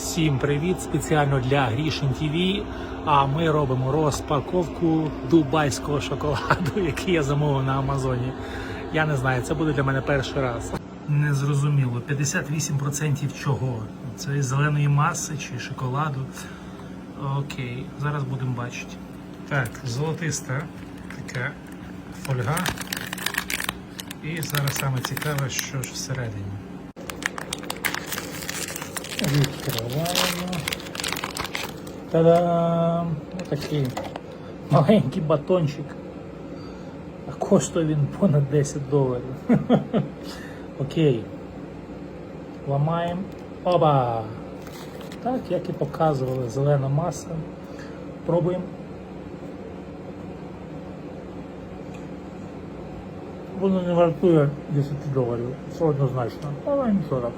Всім привіт! Спеціально для Грішин ТВ. А ми робимо розпаковку дубайського шоколаду, який я замовив на Амазоні. Я не знаю, це буде для мене перший раз. Незрозуміло, 58% чого? Це зеленої маси чи шоколаду. Окей, зараз будемо бачити. Так, золотиста така фольга. І зараз саме цікаве, що ж всередині. Відкриваємо. Та-дам! Отакий маленький батончик. А коштує він понад 10 доларів. Окей. Ламаємо. Оба! Так, як і показували, зелена маса. Пробуємо. Воно не вартує 10 доларів. Це однозначно. Але так.